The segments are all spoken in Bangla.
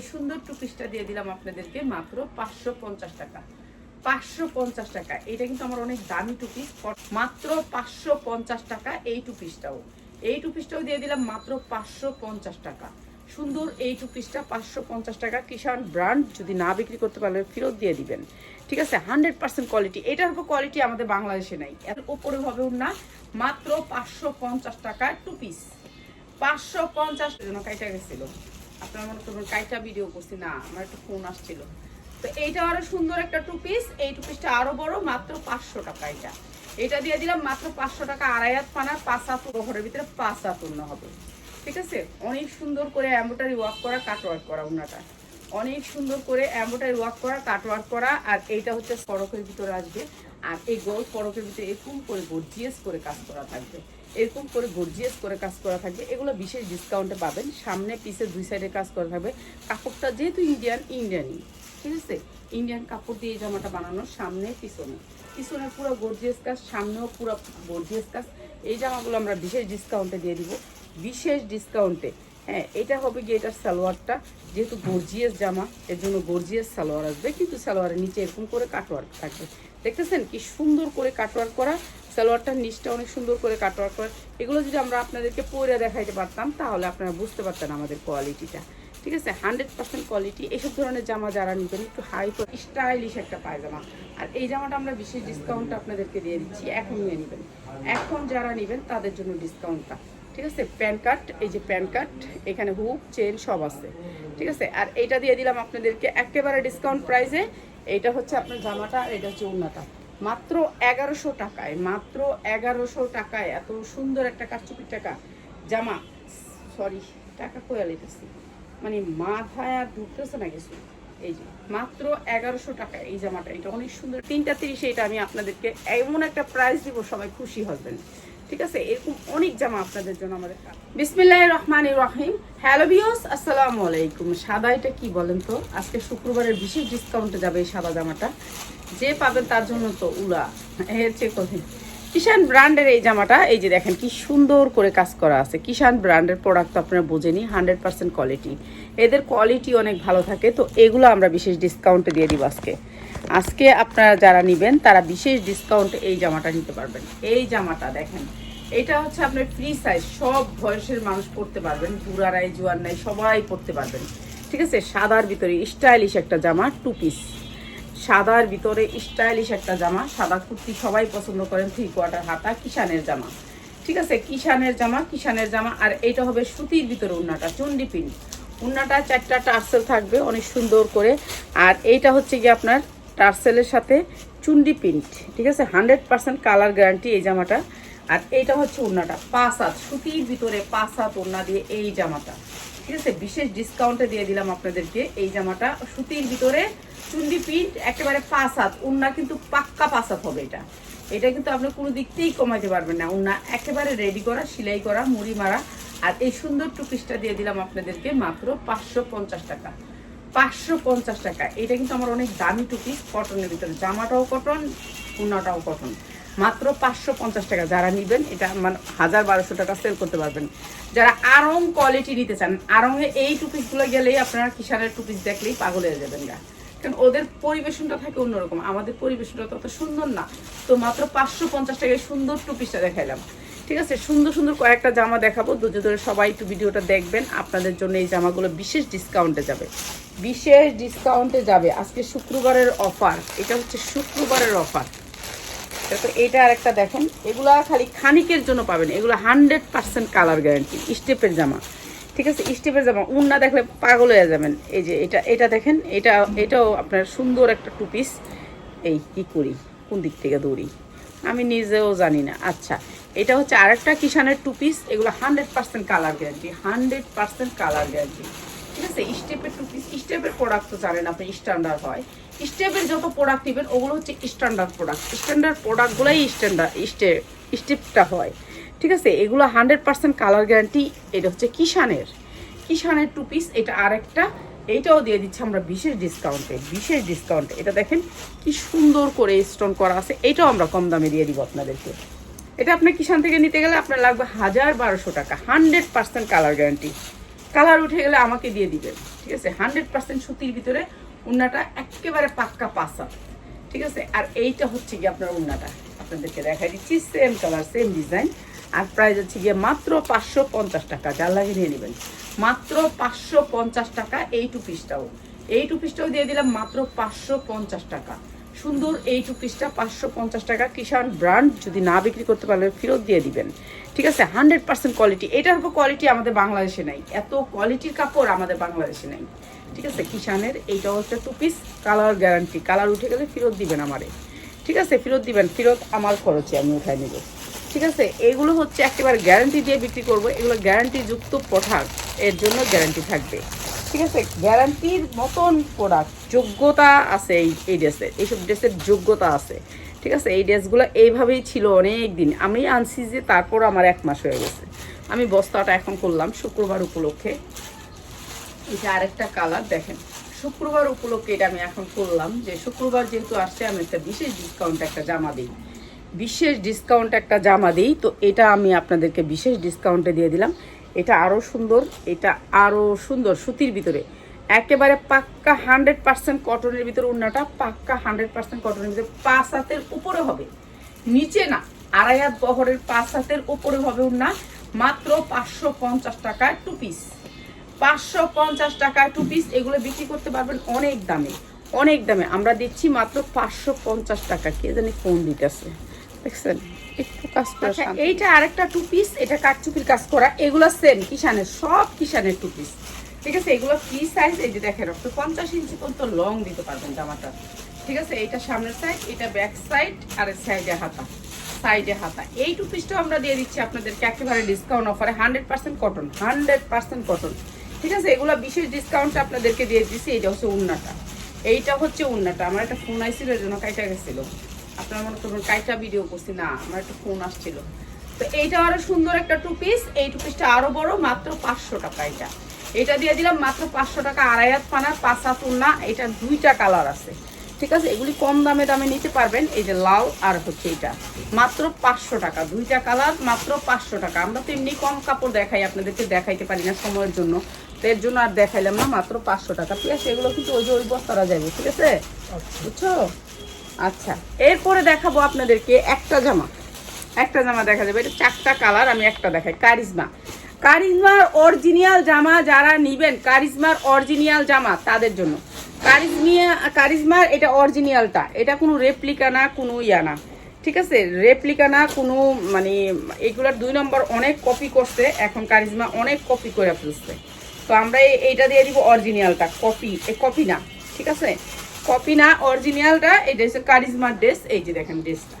এই সুন্দর টু পিসটা দিয়ে দিলাম আপনাদেরকে মাত্র পাঁচশো পঞ্চাশ টাকা। পাঁচশো পঞ্চাশ টাকা। এটা কিন্তু আমার অনেক দামি টু পিস মাত্র পাঁচশো পঞ্চাশ টাকা এই টু পিসটাও এই টু পিসটাও দিয়ে দিলাম মাত্র পাঁচশো পঞ্চাশ টাকা। সুন্দর এই টু পিসটা পাঁচশো পঞ্চাশ টাকা। কিষান ব্র্যান্ড, যদি না বিক্রি করতে পারলে ফেরত দিয়ে দিবেন। ঠিক আছে? Hundred percent quality. এটার উপর কোয়ালিটি আমাদের বাংলাদেশে নাই। এর উপরে হবে না মাত্র পাঁচশো পঞ্চাশ টাকা টু পিস পাঁচশো পঞ্চাশ জন্য কাইটা গেছিল। আপনার মনে করবেন কাইটা ভিডিও করছি, না, আমার একটা ফোন আসছিল। তো এইটা আরও সুন্দর একটা টু পিস এই টু পিসটা আরও বড়, মাত্র পাঁচশো টাকা এটা। এটা দিয়ে দিলাম মাত্র পাঁচশো টাকা আড়াই হাত পানার, পাঁচ হাত ঘরের ভিতরে পাঁচ হাত হবে। ঠিক আছে? অনেক সুন্দর করে অ্যাম্বোটারি ওয়ার্ক করা কাট ওয়ার্ক করা উনাটা অনেক সুন্দর করে অ্যাম্বোটারি ওয়ার্ক করা কাট ওয়ার্ক করা, আর এইটা হচ্ছে পরকের ভিতরে আসবে। আর এই গোল পরকের ভিতরে এরকম করে গর্জিয়াস করে কাজ করা থাকবে, এরকম করে গর্জিয়াস করে কাজ করা থাকবে, এগুলো বিশেষ ডিসকাউন্টে পাবেন। সামনে পিসে দুই সাইডে কাজ করা থাকবে। কাপড়টা যেহেতু ইন্ডিয়ান ইন্ডিয়ানই ঠিক আছে? ইন্ডিয়ান কাপড় দিয়ে এই জামাটা বানানো সামনে পিছনে। পিছনে পুরো গর্জিয়াস কাজ, সামনেও পুরো গর্জিয়াস কাজ। এই জামাগুলো আমরা বিশেষ ডিসকাউন্টে দিয়ে দিব। বিশেষ ডিসকাউন্টে হ্যাঁ এটা হবে গিয়ে এটার সালোয়ারটা, যেহেতু গর্জিয়াস জামা, এর জন্য গর্জিয়াস সালোয়ার আসবে, কিন্তু সালোয়ারের নিচে এরকম করে কাটওয়ার্ক থাকবে। দেখতেছেন কি সুন্দর করে কাটওয়ার্ক করা, সালোয়ারটার নিচটা অনেক সুন্দর করে কাটওয়ার্ক করা। এগুলো যদি আমরা আপনাদেরকে পরে দেখাইতে পারতাম, তাহলে আপনারা বুঝতে পারতেন আমাদের কোয়ালিটিটা ঠিক আছে? হান্ড্রেড পার্সেন্ট কোয়ালিটি এইসব ধরনের জামা যারা নেবেন, একটু হাই স্টাইলিশ একটা পায়জামা। আর এই জামাটা আমরা বিশেষ ডিসকাউন্ট আপনাদেরকে দিয়ে দিচ্ছি, এখন নিয়ে নেবেন। এখন যারা নেবেন, তাদের জন্য ডিসকাউন্টটা ঠিক আছে? প্যান কার্ড, এই যে প্যান কার্ড, এখানে হুক চেন সব আছে। ঠিক আছে? আর এইটা দিয়ে দিলাম আপনাদেরকে একেবারে ডিসকাউন্ট প্রাইসে এইটা হচ্ছে আপনার জামাটা আর এটা হচ্ছে উন্নাটা মাত্র এগারোশো টাকায়, মাত্র এগারোশো টাকায় এত সুন্দর একটা কারচুপির টাকা। জামা সরি টাকা কোয়া লেগেছি মানে মাথায় আর ঢুকতেছে না কিছু। এই যে, মাত্র এগারোশো টাকা এই জামাটা। এটা অনেক সুন্দর। তিনটা তিরিশে এটা আমি আপনাদেরকে এমন একটা প্রাইস দিব, সবাই খুশি হবেন। ঠিক আছে? এরকম অনেক জামা আপনাদের জন্য আমাদের। বিসমিল্লাহ রহমান রহিম। হ্যালো বিয়স আসসালামু আলাইকুম। সাদা এটা কি বলেন তো? আজকে শুক্রবারের বিশেষ ডিসকাউন্টে যাবে এই সাদা জামাটা। যে পাবেন তার জন্য তো উড়া। হচ্ছে কথা কিষান ব্র্যান্ডের এই জামাটা, এই যে দেখেন কি সুন্দর করে কাজ করা আছে। কিষান ব্র্যান্ডের প্রোডাক্ট তো আপনারা বোঝেনি হান্ড্রেড পার্সেন্ট কোয়ালিটি এদের কোয়ালিটি অনেক ভালো থাকে, তো এগুলো আমরা বিশেষ ডিসকাউন্টে দিয়ে দিব আজকে। আজকে আপনারা যারা নেবেন, তারা বিশেষ ডিসকাউন্টে এই জামাটা নিতে পারবেন। এই জামাটা দেখেন, এটা হচ্ছে আপনার ফ্রি সাইজ সব বয়সের মানুষ পড়তে পারবেন, বুড়ারাই জোয়ার নাই সবাই পড়তে পারবেন। ঠিক আছে? সাদার ভিতরে স্টাইলিশ একটা জামা টু পিস সাদার ভিতরে স্টাইলিশ একটা জামা, সাদা কুর্তি সবাই পছন্দ করেন থ্রি কোয়ার্টার হাতা, কিষানের জামা। ঠিক আছে? কিষানের জামা কিষানের জামা, আর এটা হবে সুতির ভিতরে উন্নাটা চন্ডি পিন উন্নাটা চারটা টার্সেল থাকবে অনেক সুন্দর করে। আর এইটা হচ্ছে কি আপনার টার্সেলের সাথে চুন্ডি প্রিন্ট, ঠিক আছে? হান্ড্রেড পার্সেন্ট কালার গ্যারান্টি এই জামাটা। আর এইটা হচ্ছে ওড়নাটা, পাঁচ হাত, সুতির ভিতরে পাঁচ হাত ওড়না দিয়ে এই জামাটা, ঠিক আছে? বিশেষ ডিসকাউন্টে দিয়ে দিলাম আপনাদেরকে এই জামাটা। সুতির ভিতরে চুন্ডি প্রিন্ট, একেবারে পাঁচ হাত, ওড়না কিন্তু পাক্কা পাঁচ হাত হবে এটা। এটা কিন্তু আপনি কোনো দিক থেকেই কমাইতে পারবেন না। ওড়না একেবারে রেডি করা, সেলাই করা, মুড়ি মারা। আর এই সুন্দর টুপিসটা দিয়ে দিলাম আপনাদেরকে মাত্র পাঁচশো পঞ্চাশ টাকা। পাঁচশো পঞ্চাশ টাকা। এটা কিন্তু আমার অনেক দামি টু পিস কটনের ভিতরে। জামাটাও কটন উন্নাটাও কটন মাত্র পাঁচশো পঞ্চাশ টাকা। যারা নেবেন, এটা মানে হাজার বারোশো টাকা সেল করতে পারবেন। যারা আরং কোয়ালিটি নিতে চান আরঙে এই টু পিসগুলো গেলেই আপনারা কিষানের টু পিস দেখলেই পাগল হয়ে যাবেন গা। কারণ ওদের পরিবেশনটা থাকে অন্যরকম। আমাদের পরিবেশনটা তত সুন্দর না। তো মাত্র পাঁচশো পঞ্চাশ টাকায় সুন্দর টু পিসটা দেখাইলাম। ঠিক আছে? সুন্দর সুন্দর কয়েকটা জামা দেখাবো। ধৈর্য ধরে সবাই একটু ভিডিওটা দেখবেন। আপনাদের জন্য এই জামাগুলো বিশেষ ডিসকাউন্টে যাবে। বিশেষ ডিসকাউন্টে যাবে। আজকে শুক্রবারের অফার এটা হচ্ছে শুক্রবারের অফার তো এটা আরেকটা দেখেন। এগুলা খালি খানিকের জন্য পাবেন। এগুলো হান্ড্রেড পার্সেন্ট কালার গ্যারান্টি স্টেপের জামা। ঠিক আছে? স্টেপের জামা। উন না দেখলে পাগল হয়ে যাবেন। এই যে এটা এটা দেখেন। এটা, এটাও আপনার সুন্দর একটা টু পিস এই কি করি? কোন দিক থেকে দৌড়ি? আমি নিজেও জানি না। আচ্ছা। এটা হচ্ছে আরেকটা কিষানের টু পিস এগুলো hundred percent colour guarantee hundred percent colour guarantee ঠিক আছে? স্টেপের টু পিস স্টেপের প্রোডাক্ট তো জানেন আপনি স্ট্যান্ডার্ড হয়। স্টেপের যত প্রোডাক্ট নেবেন, ওগুলো হচ্ছে স্ট্যান্ডার্ড প্রোডাক্ট স্ট্যান্ডার্ড প্রোডাক্টগুলোই স্ট্যান্ডার্ড স্টে স্টেপটা হয়। ঠিক আছে? এগুলো হান্ড্রেড পার্সেন্ট কালার গ্যারান্টি এটা হচ্ছে কিষানের। কিষানের টু পিস এটা আরেকটা, এইটাও দিয়ে দিচ্ছে আমরা বিশেষ ডিসকাউন্টে বিশেষ ডিসকাউন্টে এটা দেখেন কি সুন্দর করে স্টোন করা আছে, এটাও আমরা কম দামে দিয়ে দিব আপনাদেরকে। এটা আপনি কিষান থেকে নিতে গেলে আপনার লাগবে হাজার বারোশো টাকা, hundred percent colour guarantee. Colour উঠে গেলে আমাকে দিয়ে দিবেন, ঠিক আছে? হান্ড্রেড পার্সেন্ট সুতির ভিতরে উন্নাটা একেবারে পাক্কা পাসা ঠিক আছে? আর এইটা হচ্ছে গিয়ে আপনার উন্নাটা। আপনাদেরকে দেখাই দিচ্ছি সেম কালার সেম ডিজাইন আর প্রাইস হচ্ছে গিয়ে মাত্র পাঁচশো পঞ্চাশ টাকা, যার লাগে নিয়ে নেবেন। মাত্র পাঁচশো পঞ্চাশ টাকা, এই টু পিসটাও এই টু পিসটাও দিয়ে দিলাম মাত্র পাঁচশো পঞ্চাশ টাকা। সুন্দর এই টু পিসটা পাঁচশো পঞ্চাশ টাকা। কিষান ব্র্যান্ড, যদি না বিক্রি করতে পারলে ফেরত দিয়ে দিবেন। ঠিক আছে? Hundred percent quality. এটার উপর কোয়ালিটি আমাদের বাংলাদেশে নাই। এত কোয়ালিটির কাপড় আমাদের বাংলাদেশে নাই। ঠিক আছে? কিষানের এইটা হচ্ছে two piece colour guarantee. Colour উঠে গেলে ফেরত দিবেন আমারে। ঠিক আছে? ফেরত দিবেন। ফেরত আমার খরচে আমি উঠাই নেব। ঠিক আছে? এগুলো হচ্ছে একেবারে গ্যারান্টি দিয়ে বিক্রি করব। এগুলো গ্যারান্টি যুক্ত প্রোডাক্টের জন্য গ্যারান্টি থাকবে। ঠিক আছে? গ্যারান্টির মতন প্রোডাক্ট যোগ্যতা আছে এই এই ড্রেসের এইসব ড্রেসের যোগ্যতা আছে। ঠিক আছে? এই ড্রেসগুলো এইভাবেই ছিল অনেক দিন আমি আনছি যে তারপর আমার এক মাস হয়ে গেছে। আমি বস্তাটা এখন করলাম শুক্রবার উপলক্ষে। এটা আরেকটা কালার দেখেন। শুক্রবার উপলক্ষে এটা আমি এখন করলাম যে শুক্রবার যেহেতু আসছে, আমি একটা বিশেষ ডিসকাউন্ট একটা জামা দিই। বিশেষ ডিসকাউন্ট একটা জামা দিই, তো এটা আমি আপনাদেরকে বিশেষ ডিসকাউন্টে দিয়ে দিলাম। এটা আরও সুন্দর, এটা আরও সুন্দর সুতির ভিতরে। একেবারে পাক্কা হান্ড্রেড পার্সেন্ট কটনের ভিতরে উন্নাটা, পাক্কা হান্ড্রেড পার্সেন্ট কটনের ভিতরে পাঁচ হাতের উপরে হবে। নিচে না আড়াই হাত বহরের পাঁচ হাতের উপরে হবে উন্না, মাত্র পাঁচশো পঞ্চাশ টাকায় টু পিস পাঁচশো পঞ্চাশ টাকায় টু পিস এগুলো বিক্রি করতে পারবেন অনেক দামে অনেক দামে। আমরা দিচ্ছি মাত্র পাঁচশো পঞ্চাশ টাকা, কে জানি ফোন দিতেছে দেখছেন? একটু কাজ করা আচ্ছা, এইটা আরেকটা টু পিস এটা কাঠচুপির কাজ করা এগুলো সেম কিষানের সব কিষানের টু পিস ঠিক আছে এগুলো কি সাইজ এই যে দেখেন আপনি পঞ্চাশ ইঞ্চি পর্যন্ত লং দিতে পারবেন জামাটা। ঠিক আছে এটা সামনের সাইড এটা ব্যাক সাইড আর সাইডে হাতা। সাইডে হাতা। এই টু পিসটাও আমরা দিয়ে দিচ্ছি আপনাদেরকে একেবারে ডিসকাউন্ট অফারে hundred percent cotton hundred percent cotton ঠিক আছে এগুলো বিশেষ ডিসকাউন্ট আপনাদেরকে দিয়ে দিচ্ছি এইটা হচ্ছে উন্নাটা। এইটা হচ্ছে উন্নাটা। আমার একটা ফোন আইছিল এর জন্য কাইটা গেছিল। আপনারা মনে করবেন কাইটা ভিডিও করছি না আমার একটা ফোন আসছিল। তো এইটা আরও সুন্দর একটা টু পিস এই টু পিসটা আরও বড় মাত্র পাঁচশো টাকা এটা। এটা দিয়ে দিলাম মাত্র পাঁচশো টাকা আড়াই হাত পানা পাঁচ হাত উন্না এটা দুইটা কালার আছে। ঠিক আছে এগুলি কম দামে দামে নিতে পারবেন এই যে লাল আর হচ্ছে এটা মাত্র পাঁচশো টাকা দুইটা কালার মাত্র পাঁচশো টাকা। আমরা তো এমনি কম কাপড় দেখাই আপনাদেরকে দেখাইতে পারি না সময়ের জন্য। তো এর জন্য আর দেখাইলাম না মাত্র পাঁচশো টাকা। ঠিক আছে এগুলো কিন্তু ওই যে ওই বস্তারা যাবে ঠিক আছে? বুঝছ? আচ্ছা এরপরে দেখাবো আপনাদেরকে একটা জামা। একটা জামা দেখা যাবে, এটা চারটা কালার, আমি একটা দেখাই, কারিজমা। কারিজমার অরিজিনাল জামা যারা নিবেন, কারিজমার অরিজিনাল জামা তাদের জন্য। কারিজমিয়া, কারিজমার এটা অরিজিনালটা, এটা কোনো রেপ্লিকা না, কোনো ইয়া না। ঠিক আছে? রেপ্লিকা না, কোনো মানে এইগুলার দুই নম্বর অনেক কপি করছে, এখন কারিজমা অনেক কপি করে ফেলছে। তো আমরা এই- এইটা দিয়ে দিব অরিজিনালটা কপি এ কপি না। ঠিক আছে? কপি না অরিজিনালটা এটা হচ্ছে কারিজমার ড্রেস এই যে দেখেন ড্রেসটা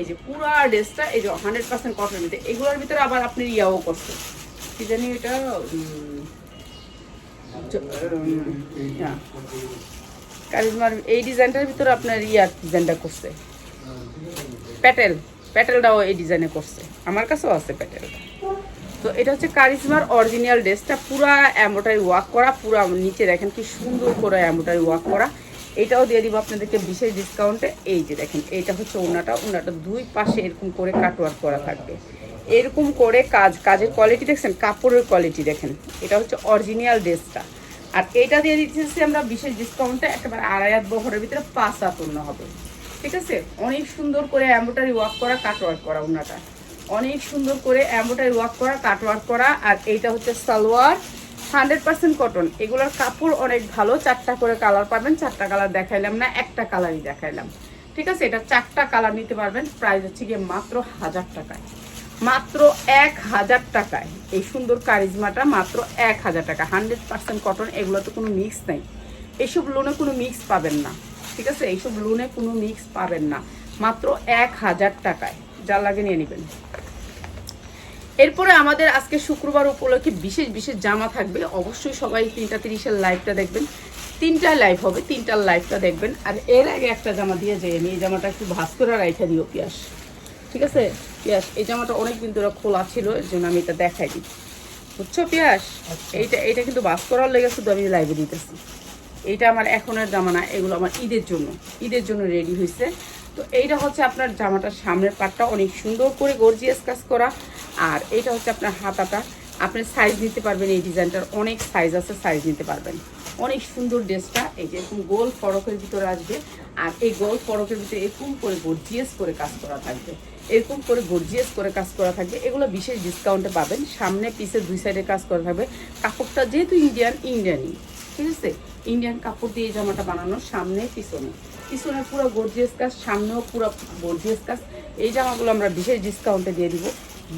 এই যে পুরা ড্রেসটা এই যে হান্ড্রেড পার্সেন্ট কটনের ভিতরে এগুলোর ভিতরে আবার আপনি ইয়াও করছে কি জানি এটা। কারিজমার এই ডিজাইনটার ভিতরে আপনার ইয়ার ডিজাইনটা করছে। প্যাটেল প্যাটেলটাও এই ডিজাইনে করছে। আমার কাছেও আছে প্যাটেলটা তো এটা হচ্ছে কারিজমার অরিজিনাল ড্রেসটা পুরা এম্বোটারি ওয়ার্ক করা, পুরা নিচে দেখেন কি সুন্দর করে এম্বোটারি ওয়াক করা। এটাও দিয়ে দিব আপনাদেরকে বিশেষ ডিসকাউন্টে এই যে দেখেন, এইটা হচ্ছে ওনাটা। ওনাটা দুই পাশে এরকম করে কাটওয়ার্ক করা থাকবে। এরকম করে কাজ, কাজের কোয়ালিটি দেখছেন? কাপড়ের কোয়ালিটি দেখেন। এটা হচ্ছে অরিজিনাল ড্রেসটা আর এটা দিয়ে দিতেছি আমরা বিশেষ ডিসকাউন্টে একেবারে আড়াই হাত বহরের ভিতরে পাঁচ হবে। ঠিক আছে? অনেক সুন্দর করে এম্বোটারি ওয়ার্ক করা কাটওয়ার্ক করা ওনাটা অনেক সুন্দর করে এম্বোটারি ওয়ার্ক করা কাটওয়ার্ক করা। আর এইটা হচ্ছে সালোয়ার। হান্ড্রেড পার্সেন্ট কটন এগুলোর কাপড় অনেক ভালো, চারটা করে কালার পাবেন, চারটা কালার দেখাইলাম না, একটা কালারই দেখাইলাম। ঠিক আছে? এটা চারটা কালার নিতে পারবেন প্রাইস হচ্ছে গিয়ে মাত্র হাজার টাকায়। মাত্র এক হাজার টাকায়। এই সুন্দর কারিজমাটা মাত্র এক হাজার টাকা। হান্ড্রেড পার্সেন্ট কটন এগুলোতে কোনো মিক্স নেই। এইসব লোনে কোনো মিক্স পাবেন না। ঠিক আছে? এইসব লোনে কোনো মিক্স পাবেন না। মাত্র এক হাজার টাকায়। যা লাগে নিয়ে নেবেন। এরপরে আমাদের আজকে শুক্রবার উপলক্ষে বিশেষ বিশেষ জামা থাকবে। অবশ্যই সবাই তিনটা তিরিশের লাইভটা দেখবেন। তিনটা লাইভ হবে তিনটার লাইভটা দেখবেন। আর এর আগে একটা জামা দিয়ে যাই আমি এই জামাটা একটু ভাস করে রাইখা দিও পিয়াস। ঠিক আছে? পিয়াস এই জামাটা অনেক দিন ধরে খোলা ছিল এর জন্য আমি এটা দেখাই দিই। বুঝছ পিয়াস? এইটা এইটা কিন্তু বাস করার লেগে শুধু আমি লাইভে দিতেছি। এইটা আমার এখনের জামা না এগুলো আমার ঈদের জন্য। ঈদের জন্য রেডি হয়েছে তো এইটা হচ্ছে আপনার জামাটার সামনের পাটটা অনেক সুন্দর করে গর্জিয়াস কাজ করা। আর এটা হচ্ছে আপনার হাতাটা। আপনি সাইজ নিতে পারবেন এই ডিজাইনটার। অনেক সাইজ আছে সাইজ নিতে পারবেন। অনেক সুন্দর ড্রেসটা, এই যে এরকম গোল ফরকের ভিতরে আসবে। আর এই গোল ফরকের ভিতরে এরকম করে গর্জিয়াস করে কাজ করা থাকবে। এরকম করে গর্জিয়াস করে কাজ করা থাকবে। এগুলো বিশেষ ডিসকাউন্টে পাবেন। সামনে পিছে দুই সাইডে কাজ করা থাকবে। কাপড়টা যেহেতু ইন্ডিয়ান ইন্ডিয়ানই ঠিক আছে? ইন্ডিয়ান কাপড় দিয়ে এই জামাটা বানানো, সামনে পিছনে। পিছনে পুরো গর্জিয়াস কাজ, সামনেও পুরো গর্জিয়াস কাজ। এই জামাগুলো আমরা বিশেষ ডিসকাউন্টে দিয়ে দিব।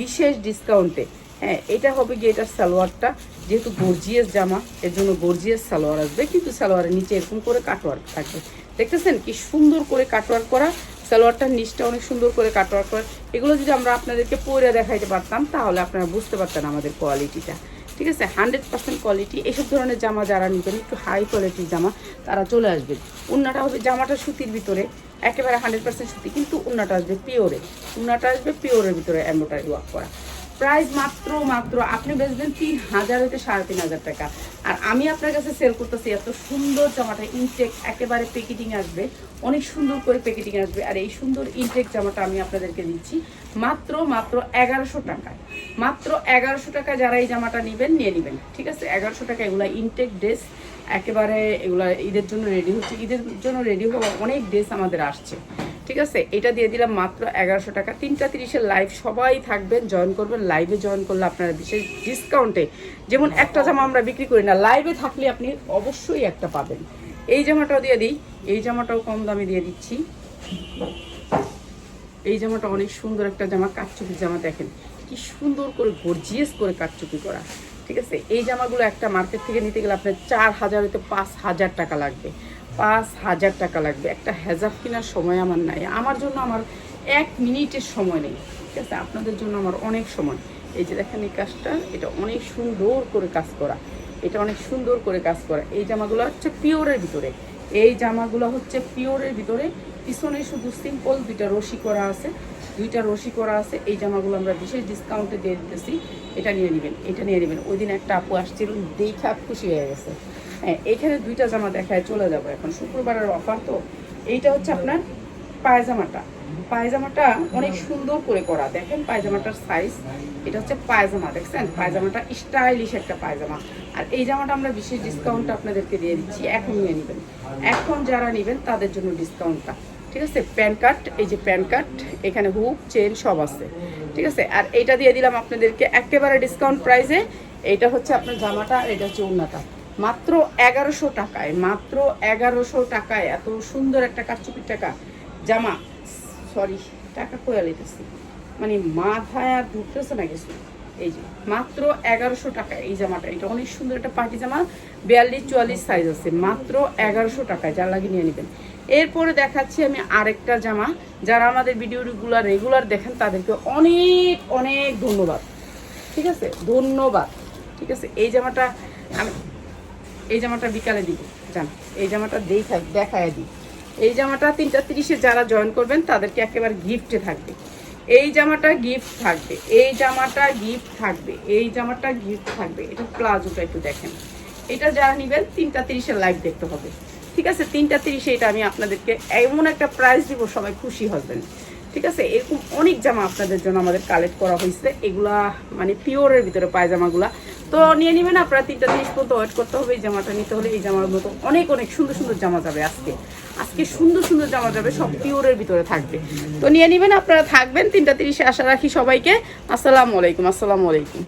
বিশেষ ডিসকাউন্টে হ্যাঁ এটা হবে গিয়ে এটার সালোয়ারটা, যেহেতু গর্জিয়াস জামা, এর জন্য গর্জিয়াস সালোয়ার আসবে, কিন্তু সালোয়ারের নিচে এরকম করে কাটওয়ার্ক থাকবে। দেখতেছেন কি সুন্দর করে কাটওয়ার্ক করা, সালোয়ারটার নিচটা অনেক সুন্দর করে কাটওয়ার্ক করা। এগুলো যদি আমরা আপনাদেরকে পরে দেখাইতে পারতাম, তাহলে আপনারা বুঝতে পারতেন আমাদের কোয়ালিটিটা ঠিক আছে? হান্ড্রেড পার্সেন্ট কোয়ালিটি এসব ধরনের জামা যারা নেবেন, একটু হাই কোয়ালিটির জামা, তারা চলে আসবেন। উন্নাটা হবে জামাটা সুতির ভিতরে, একেবারে হান্ড্রেড পার্সেন্ট সুতি, কিন্তু উন্নাটা আসবে পিওরে উন্নাটা আসবে পিওরের ভিতরে এম্বোটারি ওয়ার্ক করা। প্রাইস মাত্র মাত্র আপনি বেচবেন তিন হাজার হইতে সাড়ে তিন হাজার টাকা। আর আমি আপনার কাছে সেল করতেছি, এত সুন্দর জামাটা ইনটেক একেবারে প্যাকেটিং আসবে, অনেক সুন্দর করে প্যাকেটিং আসবে, আর এই সুন্দর ইনটেক জামাটা আমি আপনাদেরকে দিচ্ছি, মাত্র মাত্র এগারোশো টাকায়। মাত্র এগারোশো টাকা যারা এই জামাটা নেবেন, নিয়ে নেবেন। ঠিক আছে? এগারোশো টাকা এগুলা ইনটেক ড্রেস একেবারে এগুলা ঈদের জন্য রেডি হচ্ছে। ঈদের জন্য রেডি হওয়া অনেক ড্রেস আমাদের আসছে। ঠিক আছে? এটা দিয়ে দিলাম মাত্র এগারোশো টাকা। তিনটা তিরিশের লাইভ সবাই থাকবেন জয়েন করবেন লাইভে জয়েন করলে আপনারা বিশেষ ডিসকাউন্টে যেমন একটা জামা আমরা বিক্রি করি না লাইভে থাকলে আপনি অবশ্যই একটা পাবেন। এই জামাটাও দিয়ে দিই, এই জামাটাও কম দামে দিয়ে দিচ্ছি। এই জামাটা অনেক সুন্দর একটা জামা কাটচুপি জামা দেখেন, কি সুন্দর করে গর্জিয়াস করে কাটচুপি করা। ঠিক আছে? এই জামাগুলো একটা মার্কেট থেকে নিতে গেলে আপনার চার হাজার হইতে পাঁচ হাজার টাকা লাগবে। পাঁচ হাজার টাকা লাগবে। একটা হেজাব কেনার সময় আমার নাই। আমার জন্য আমার এক মিনিটের সময় নেই। ঠিক আছে? আপনাদের জন্য আমার অনেক সময়। এই যে দেখেন এই কাজটা, এটা অনেক সুন্দর করে কাজ করা। এটা অনেক সুন্দর করে কাজ করা। এই জামাগুলো হচ্ছে পিওরের ভিতরে। এই জামাগুলো হচ্ছে পিওরের ভিতরে। পিছনে শুধু সিম্পল দুইটা রশি করা আছে। দুইটা রশি করা আছে। এই জামাগুলো আমরা বিশেষ ডিসকাউন্টে দিয়ে দিতেছি। এটা নিয়ে নেবেন, এটা নিয়ে নেবেন। ওই দিন একটা আপু আসছিল, দেখা খুশি হয়ে গেছে। হ্যাঁ এখানে দুইটা জামা দেখায়, চলে যাব এখন। শুক্রবারের অফার তো। এইটা হচ্ছে আপনার পায়জামাটা। পায়জামাটা অনেক সুন্দর করে করা। দেখেন পায়জামাটার সাইজ এটা হচ্ছে পায়জামা, দেখছেন? পায়জামাটা স্টাইলিশ একটা পায়জামা। আর এই জামাটা আমরা বিশেষ ডিসকাউন্ট আপনাদেরকে দিয়ে দিচ্ছি। এখন নিয়ে নেবেন। এখন যারা নেবেন, তাদের জন্য ডিসকাউন্টটা ঠিক আছে? প্যান কার্ড, এই যে প্যান কার্ড, এখানে হুক, চেন সব আছে। ঠিক আছে? আর এইটা দিয়ে দিলাম আপনাদেরকে একেবারে ডিসকাউন্ট প্রাইসে এইটা হচ্ছে আপনার জামাটা আর এটা হচ্ছে উন্নাটা মাত্র এগারোশো টাকায়, মাত্র এগারোশো টাকায়, এত সুন্দর একটা কারচুপির টাকা। জামা সরি টাকা কোয়া লিতেছি মানে মাথায় আর ঢুকতেছে না কিছু। এই যে, মাত্র এগারোশো টাকা এই জামাটা। এটা অনেক সুন্দর একটা পার্টি জামা, বিয়াল্লিশ, চুয়াল্লিশ সাইজ আছে। মাত্র এগারোশো টাকায় যা লাগিয়ে নিয়ে নেবেন। এরপরে দেখাচ্ছি আমি আরেকটা জামা। যারা আমাদের ভিডিওগুলো রেগুলার দেখেন, তাদেরকে অনেক অনেক ধন্যবাদ। ঠিক আছে? ধন্যবাদ। ঠিক আছে? এই জামাটা আমি এই জামাটা বিকালে দিব, জান। এই জামাটা দেখাই দেখায় দিই। এই জামাটা তিনটা তিরিশে যারা জয়েন করবেন, তাদেরকে একেবারে গিফটে থাকবে। এই জামাটা গিফট থাকবে, এই জামাটা গিফট থাকবে, এই জামাটা গিফট থাকবে। এটা প্লাজোটা একটু দেখেন। এটা যারা নেবেন তিনটা তিরিশের লাইভ দেখতে হবে। ঠিক আছে? তিনটা তিরিশে এটা আমি আপনাদেরকে এমন একটা প্রাইস দিব, সবাই খুশি হবেন। ঠিক আছে? এরকম অনেক জামা আপনাদের জন্য আমাদের কালেক্ট করা হয়েছে। এগুলা মানে পিওরের ভিতরে পায়জামাগুলা। তো নিয়ে নেবেন, আপনারা তিনটা জিনিস পর্যন্ত ওয়েট করতে হবে, এই জামাটা নিতে হলে এই জামার মতো অনেক অনেক সুন্দর সুন্দর জামা যাবে আজকে। আজকে সুন্দর সুন্দর জামা যাবে, সব পিওরের ভিতরে থাকবে। তো নিয়ে নেবেন, আপনারা থাকবেন, তিনটা তিরিশে আশা রাখি সবাইকে। আসসালামু আলাইকুম আসসালামু আলাইকুম।